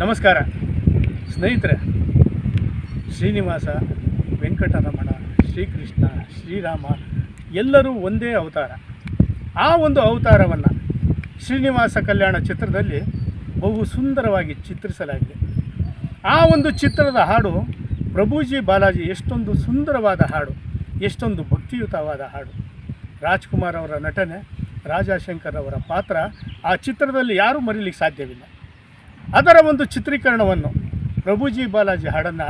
ನಮಸ್ಕಾರ. ಸ್ನೇಹಿತರೆ, ಶ್ರೀನಿವಾಸ ವೆಂಕಟರಮಣ, ಶ್ರೀಕೃಷ್ಣ, ಶ್ರೀರಾಮ, ಎಲ್ಲರೂ ಒಂದೇ ಅವತಾರ. ಆ ಒಂದು ಅವತಾರವನ್ನು ಶ್ರೀನಿವಾಸ ಕಲ್ಯಾಣ ಚಿತ್ರದಲ್ಲಿ ಬಹು ಸುಂದರವಾಗಿ ಚಿತ್ರಿಸಲಾಗಿದೆ. ಆ ಒಂದು ಚಿತ್ರದ ಹಾಡು ಪ್ರಭುಜಿ ಬಾಲಾಜಿ ಎಷ್ಟೊಂದು ಸುಂದರವಾದ ಹಾಡು, ಎಷ್ಟೊಂದು ಭಕ್ತಿಯುತವಾದ ಹಾಡು. ರಾಜ್ಕುಮಾರ್ ಅವರ ನಟನೆ, ರಾಜಾಶಂಕರ್ ಅವರ ಪಾತ್ರ ಆ ಚಿತ್ರದಲ್ಲಿ ಯಾರೂ ಮರೀಲಿಕ್ಕೆ ಸಾಧ್ಯವಿಲ್ಲ. ಅದರ ಒಂದು ಚಿತ್ರೀಕರಣವನ್ನು ಪ್ರಭುಜಿ ಬಾಲಾಜಿ ಹಾಡನ್ನು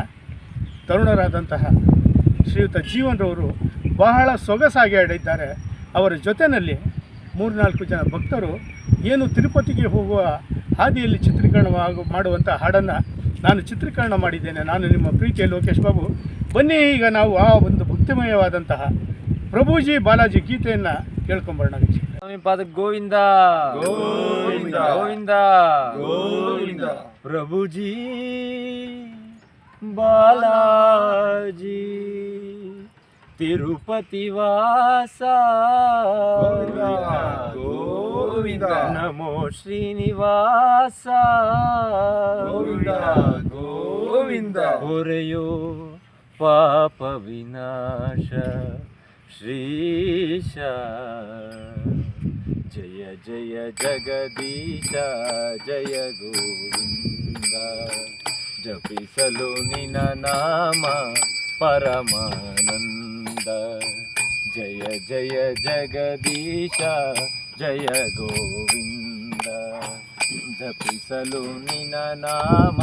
ತರುಣರಾದಂತಹ ಶ್ರೀಯುತ ಜೀವನ್ರವರು ಬಹಳ ಸೊಗಸಾಗಿ ಹಾಡಿದ್ದಾರೆ. ಅವರ ಜೊತೆಯಲ್ಲಿ ಮೂರ್ನಾಲ್ಕು ಜನ ಭಕ್ತರು ಏನು ತಿರುಪತಿಗೆ ಹೋಗುವ ಹಾದಿಯಲ್ಲಿ ಚಿತ್ರೀಕರಣ ಮಾಡುವಂಥ ಹಾಡನ್ನು ನಾನು ಚಿತ್ರೀಕರಣ ಮಾಡಿದ್ದೇನೆ. ನಾನು ನಿಮ್ಮ ಪ್ರೀತಿಯ ಲೋಕೇಶ್ ಬಾಬು. ಬನ್ನಿ, ಈಗ ನಾವು ಆ ಒಂದು ಭಕ್ತಿಮಯವಾದಂತಹ ಪ್ರಭುಜಿ ಬಾಲಾಜಿ ಗೀತೆಯನ್ನು ಕೇಳ್ಕೊಂಬರೋಣ ವೀಕ್ಷಕ ಸ್ವಾಮಿ ಪಾದ ಗೋವಿಂದ ಗೋವಿಂದ. ಗೋವಿಂದ ಗೋವಿಂದ. ಪ್ರಭುಜಿ ಬಾಲಾಜಿ ತಿರುಪತಿ ವಾಸ ಗೋವಿಂದ. ನಮೋ ಶ್ರೀನಿವಾಸ ಗೋವಿಂದ. ಗೋವಿಂದ. ಹೊರೆಯೋ ಪಾಪ ವಿನಾಶ ಶ್ರೀಶ ಜಯ ಜಯ ಜಗದೀಶ ಜಯ ಗೋವಿಂದ ಜಪಿಸಲು ನಿನ ನಾಮ ಪರಮಾನಂದ ಜಯ ಜಯ ಜಗದೀಶ ಜಯ ಗೋವಿಂದ ಜಪಿಸಲು ನಿನ ನಾಮ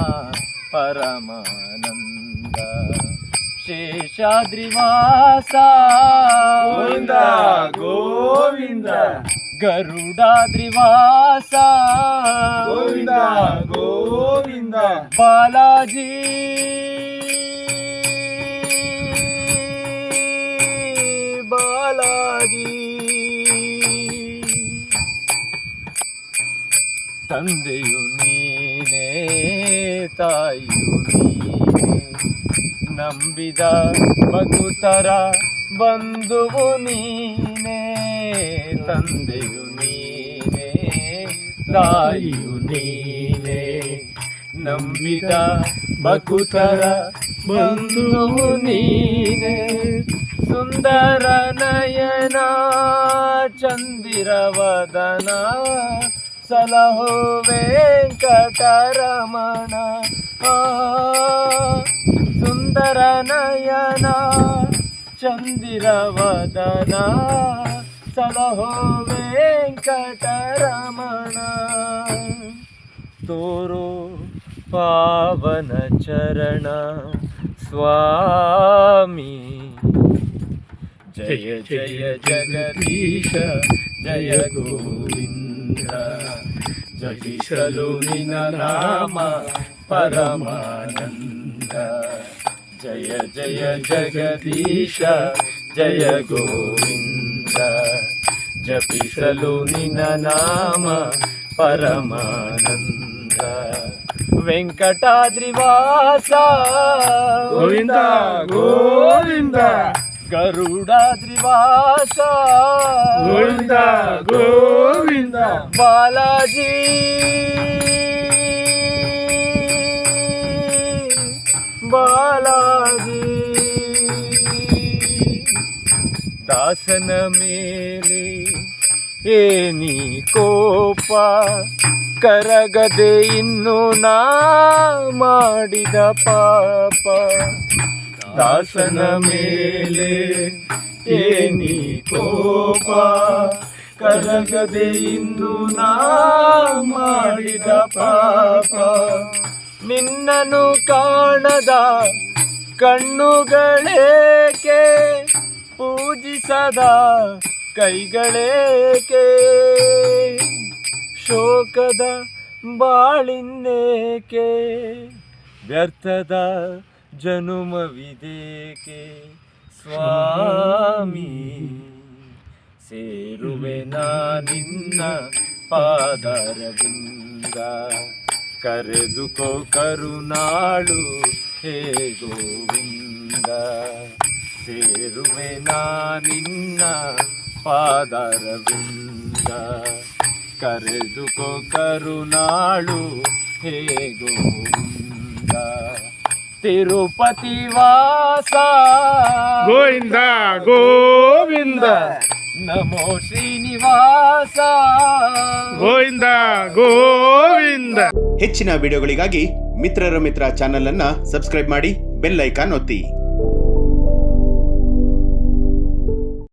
ಪರಮಾನಂದ ಶೇಷಾದ್ರಿವಾಸ ಗೋವಿಂದ ಗೋವಿಂದ ಗರುಡಾದ್ರಿವಾಸ. ಗೋವಿಂದ ಗೋವಿಂದ. ಬಾಲಾಜಿ. ಬಾಲಾಜಿ. ತಂದೆಯು ನೀನೇ ತಾಯಿಯು ನೀನೇ. ನಂಬಿದ ಮಗುತರ ಬಂಧುವು ನೀನೇ. ತಂದೆಯು ನೀನೇ, ತಾಯಿಯು ನೀನೇ. ನಂಬಿದ ಬಕುತರ ಬಂಧುವು ನೀನೇ. ಸುಂದರ ನಯನ ಚಂದಿರವದನ ಸಲಹೋ ವೆಂಕಟರಮಣ. ಸುಂದರ ನಯನ ಚಂದಿರವದನ ಸಲಹೋ ವೆಂಕಟರಮಣ ತೋರೋ ಪಾವನ ಚರಣ ಸ್ವಾಮಿ ಜಯ ಜಯ ಜಗದೀಶ ಜಯ ಗೋವಿಂದ ಜಪಿಸಲು ನಿನ ನಾಮ ಪರಮಾನಂದ ಜಯ ಜಯ ಜಗದೀಶ ಜಯ ಗೋವಿಂದ ಜಪಿಸಲು ನಿನ್ನ ನಾಮ ಪರಮಾನಂದ. ವೆಂಕಟಾದ್ರಿವಾಸ. ಗೋವಿಂದ ಗೋವಿಂದ. ಗರುಡಾದ್ರಿವಾಸ. ಗೋವಿಂದ ಗೋವಿಂದ. ಬಾಲಾಜಿ. ಬಾಲಾಜಿ. ದಾಸನ ಮೇಲೆ ಏನಿ ಕೋಪ, ಕರಗದೆ ಇನ್ನು ನಾ ಮಾಡಿದ ಪಾಪ. ದಾಸನ ಮೇಲೆ ಏನಿ ಕೋಪ, ಕರಗದೆ ಇಂದು ನಾ ಮಾಡಿದ ಪಾಪ. ನಿನ್ನನು ಕಾಣದ ಕಣ್ಣುಗಳೇಕೆ, ಪೂಜಿಸದ ಕೈಗಳೇಕೆ? ಶೋಕದ ಬಾಳಿನ್ನೇಕೆ? ವ್ಯರ್ಥದ ಜನುಮವಿದೇಕೆ? ಸ್ವಾಮಿ, ಸೇರುವೆ ನಿನ್ನ ಪಾದರದಿಂದ ಕರೆದುಕೋ ಕರುನಾಳು, ಹೇ ಗೋವಿಂದ. ಸೇರುವೆ ನಿನ್ನ ಪಾದರವಿಂದ ಕರೆದುಕೋ ಕರುನಾಳು ಹೇ ಗೋವಿಂದ ತಿರುಪತಿ ವಾಸ. ಗೋವಿಂದ ಗೋವಿಂದ. ನಮೋ ಶ್ರೀನಿವಾಸ. ಗೋವಿಂದ ಗೋವಿಂದ. ಹೆಚ್ಚಿನ ವಿಡಿಯೋಗಳಿಗಾಗಿ ಮಿತ್ರರ ಮಿತ್ರ ಚಾನೆಲ್ ಅನ್ನ ಸಬ್ಸ್ಕ್ರೈಬ್ ಮಾಡಿ ಬೆಲ್ ಐಕಾನ್ ಒತ್ತಿ.